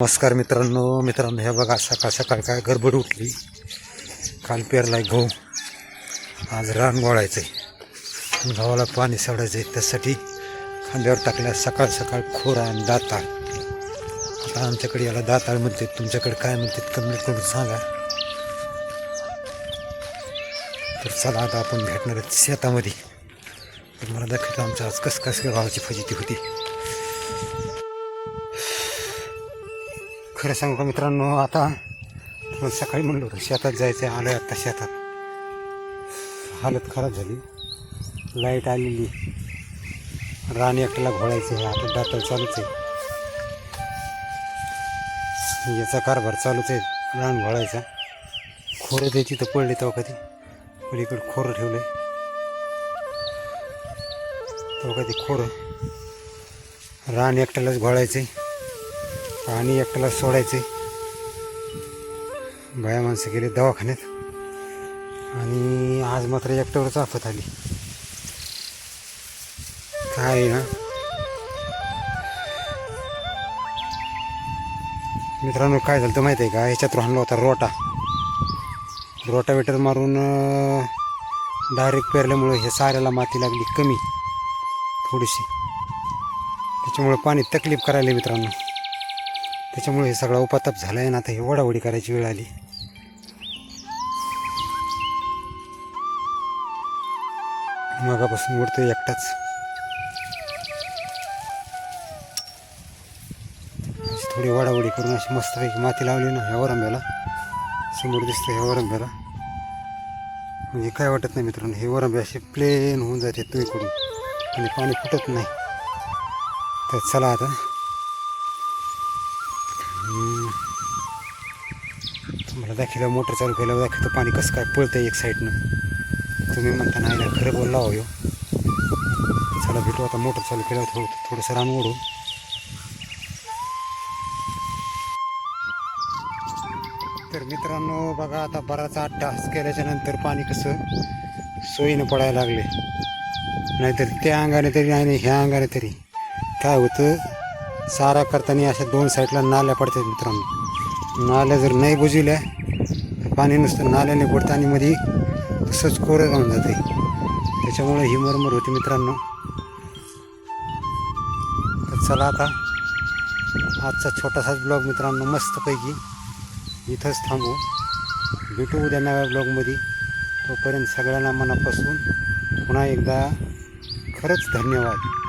नमस्कार मित्रांनो मित्रांनो हे बघा सकाळ सकाळ काय गडबड उठली. काल पेरलाय गहू. आज रान गोळायचं आहे गव्हाला पाणी सोडायचं आहे त्यासाठी खांद्यावर टाकल्या सकाळ सकाळ खोरा आणि दाताळ. आता आमच्याकडे याला दाताळ म्हणतात तुमच्याकडे काय म्हणतात कमेंट करून सांगा. तर चला आता आपण भेटणार आहेत शेतामध्ये. तुम्हाला मला दाखवतो आमच्या आज कसं कसं गावाची फजिती होती. खरं सांगू का मित्रांनो आता सकाळी म्हणलं होतं शेतात जायचं आहे आलं आत्ता शेतात. हालत खराब झाली. लाइट आलेली. रान एकट्याला घोळायचं आहे आता दातल चालूच आहे. याचा कारभार चालूच आहे रान घोळायचा. खोरं द्यायची तर पडले तेव्हा कधी. पलीकडे खोरं आहे तेव्हा कधी खोरं. रान एकट्यालाच घोळायचं आहे पाणी एकट्याला सोडायचे बाया माणसं गेले दवाखान्यात. आणि आज मात्र एकट्यावरच आफत आली. काय आहे ना? मित्रांनो काय झालं तर माहिती आहे का? ह्याच्यात आणला होता रोटा. रोटावेटर मारून डायरेक्ट पेरल्यामुळं हे साऱ्याला माती लागली कमी थोडीशी. त्याच्यामुळं पाणी तकलीफ करायला मित्रांनो. त्याच्यामुळे हे सगळा उपाताप झाला आहे ना आता हे वडावडी करायची वेळ आली. मगापासून उडतोय एकटाच. अशी थोडी वाडावडी करून अशी मस्तपैकी माती लावली ना ह्या वरंब्याला समोर दिसतं ह्या वरंब्याला म्हणजे काय वाटत नाही मित्रांनो हे वरंबे असे प्लेन होऊन जाते तुईकडून आणि पाणी फुटत नाही. तर चला आता. तुम्हाला दाखवलं मोटर चालू केल्यावर दाखवतो. पाणी कसं काय पळतं एक साईडनं तुम्ही म्हणता नाही ना खरं बोलला हो चला भेटू आता मोटर चालू केल्यावर थोडं थोडंसं रान ओढू. तर मित्रांनो बघा आता बराच आठ तास केल्याच्यानंतर पाणी कसं सोयीनं पडायला लागले नाहीतर त्या अंगाने तरी आणि ह्या अंगाने तरी. काय होतं? सारा करताना अशा दोन साईडला नाल्या पडतात मित्रांनो. नाल्या जर नाही बुजविल्या पाणी नुसतं नाल्याने पडतं आणि मध्ये तसंच कोरं राहून जाते त्याच्यामुळे ही मरमर होती मित्रांनो. तर चला आता आजचा छोटासाच ब्लॉग मित्रांनो मस्तपैकी इथंच थांबू. भेटू उद्या नव्या ब्लॉगमध्ये. तोपर्यंत सगळ्यांना मनापासून पुन्हा एकदा खरंच धन्यवाद.